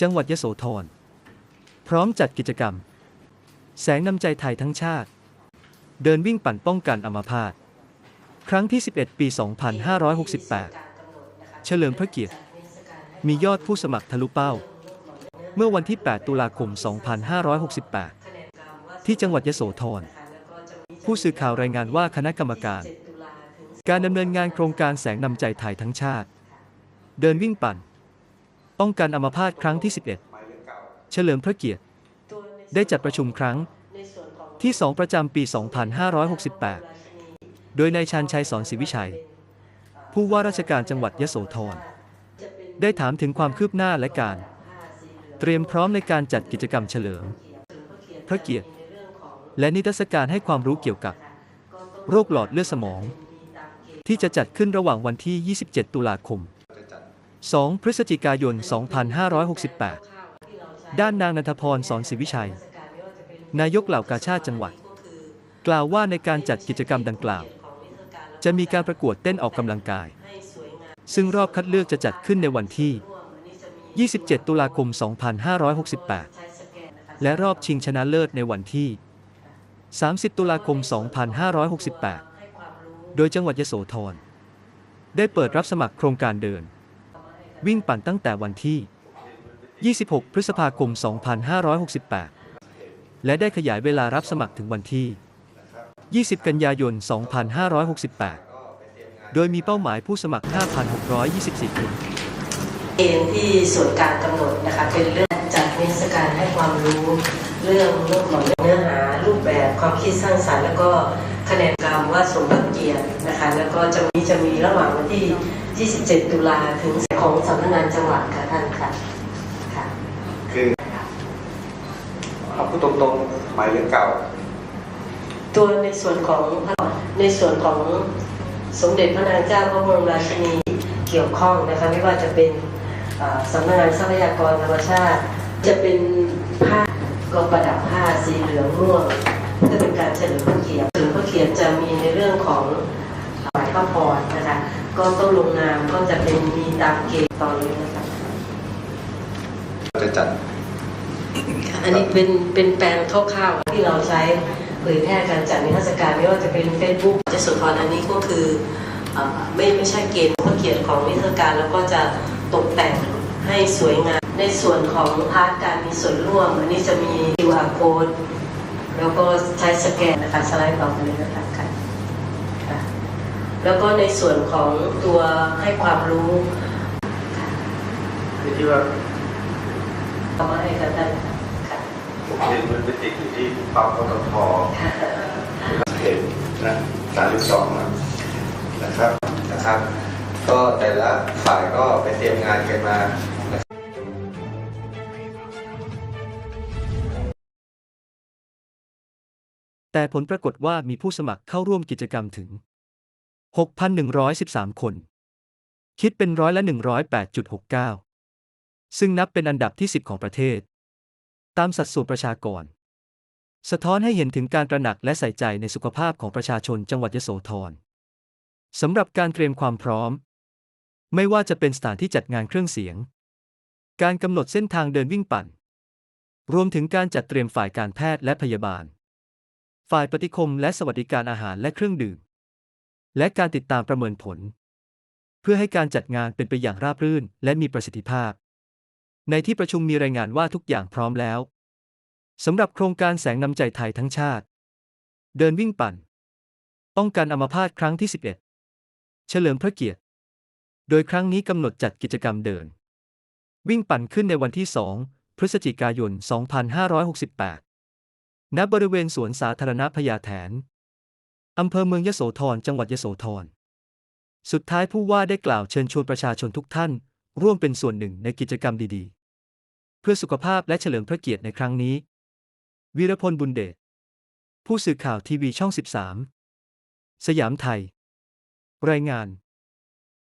จังหวัดยโสธร พร้อมจัดกิจกรรม แสงนำใจไทยทั้งชาติ เดินวิ่งปั่นป้องกันอัมพาต ครั้งที่ 11 ปี 2568 เฉลิมพระเกียรติ มียอดผู้สมัครทะลุเป้า เมื่อวันที่ 8 ตุลาคม 2568 ที่จังหวัดยโสธร ผู้สื่อข่าวรายงานว่าคณะกรรมการ การดำเนินงานโครงการแสงนำใจไทยทั้งชาติ เดินวิ่งปั่น ป้องกันอัมพาตครั้งที่ 11 เฉลิมพระเกียรติ ได้จัดประชุมครั้งที่ 2 ประจำปี 2568 โดยนายชาญชัยสอนศรีวิชัย ผู้ว่าราชการจังหวัดยโสธร ได้ถามถึงความคืบหน้าและการ เตรียมพร้อมในการจัดกิจกรรมเฉลิม พระเกียรติ และนิทรรศการให้ความรู้เกี่ยวกับ โรคหลอดเลือดสมอง ที่จะจัดขึ้นระหว่างวันที่ 27 ตุลาคม 2 พฤศจิกายน 2568 ด้านนางนันทพรสอนศรีวิชัย นายกเหล่ากาชาติจังหวัด กล่าวว่าในการจัดกิจกรรมดังกล่าว จะมีการประกวดเต้นออกกำลังกาย ซึ่งรอบคัดเลือกจะจัดขึ้นในวันที่ 27 ตุลาคม 2568 และรอบชิงชนะเลิศในวันที่ 30 ตุลาคม 2568 โดยจังหวัดยโสธร ได้เปิดรับสมัครโครงการเดิน วิ่งปั่นตั้งแต่วันที่ 26 พฤษภาคม 2568 และได้ขยายเวลารับสมัครถึงวันที่ 20 กันยายน 2568 โดยมีเป้าหมายผู้สมัคร 5,624 คน เกณฑ์ที่ส่วนกางกำหนดนะคะเป็นเรื่องจัดนิทรรศการให้ความรู้ เรื่องโรคหลอดเนื้อหา รูปแบบความคิดสร้างสรรค์แล้วก็ คะแนนกรรมว่าสมบัติเกียรตินะคะ แล้วก็จะมีจะมีระหว่างวันที่ 27 ตุลาถึงของสำนักงานจังหวัดค่ะท่านค่ะค่ะ คือเอาพูดตรงๆหมายเลขเก่า ตัวในส่วนของในส่วนของสมเด็จพระนางเจ้าพระบรมราชินีเกี่ยวข้องนะคะไม่ว่าจะเป็นเอ่อสำนักงานทรัพยากรธรรมชาติ จะเป็นผ้าก็ประดับผ้าสีเหลืองม่วงเพื่อเป็นการเฉลิมพระเกียรติ จะมีในเรื่องของถวายพระพรนะคะก็ต้องลงนามก็จะเป็นมีตามเกณฑ์ตอนนี้นะคะจะจัด อันนี้เป็นเป็นแปลนคร่าวๆที่เราใช้เผยแพร่การจัดนิทรรศการไม่ว่าจะเป็น Facebook จะสุดทรอันนี้ก็คือเอ่อไม่ไม่ใช่เกณฑ์พระเกียรติของนิทรรศการแล้วก็จะตกแต่งให้สวยงามในส่วนของพาร์ทการมีส่วนร่วม อันนี้จะมี QR code แล้วก็ใช้สแกนนะคะสไลด์ต่อไปเลยนะคะค่ะค่ะแล้วก็ในส่วนของตัวให้ความรู้ที่ว่าเอามาให้กับท่านค่ะผมเรียนมันไปติดอยู่ที่ปั๊มปตทเห็นนะสามสองนะครับนะครับ ก็แต่ละฝ่ายก็ไปเตรียมงานกันมา แต่ผลปรากฏว่ามีผู้สมัครเข้าร่วมกิจกรรมถึง 6,113 คน คิดเป็นร้อยละ 108.69 ซึ่งนับเป็นอันดับที่ 10 ของประเทศ ตามสัดส่วนประชากร สะท้อนให้เห็นถึงการตระหนักและใส่ใจในสุขภาพของประชาชนจังหวัดยโสธรสำหรับการเตรียมความพร้อม ไม่ว่าจะเป็นสถานที่จัดงานเครื่องเสียง การกำหนดเส้นทางเดินวิ่งปั่น รวมถึงการจัดเตรียมฝ่ายการแพทย์และพยาบาล ฝ่ายปฏิคมและสวัสดิการอาหารและเครื่องดื่ม และการติดตามประเมินผล เพื่อให้การจัดงานเป็นไปอย่างราบรื่นและมีประสิทธิภาพ ในที่ประชุมมีรายงานว่าทุกอย่างพร้อมแล้วสำหรับโครงการแสงนำใจไทยทั้งชาติ เดินวิ่งปั่น ป้องกันอัมพาตครั้งที่ 11 เฉลิมพระเกียรติ โดยครั้งนี้กำหนดจัดกิจกรรมเดิน วิ่งปั่นขึ้นในวันที่ 2 พฤศจิกายน 2568 ณบริเวณสวนสาธารณะพญาแถน อำเภอเมืองยโสธร จังหวัดยโสธร สุดท้ายผู้ว่าได้กล่าวเชิญชวนประชาชนทุกท่าน ร่วมเป็นส่วนหนึ่งในกิจกรรมดีๆ เพื่อสุขภาพและเฉลิมพระเกียรติในครั้งนี้ วีรพลบุญเดช ผู้สื่อข่าวทีวีช่อง 13 สยามไทย รายงาน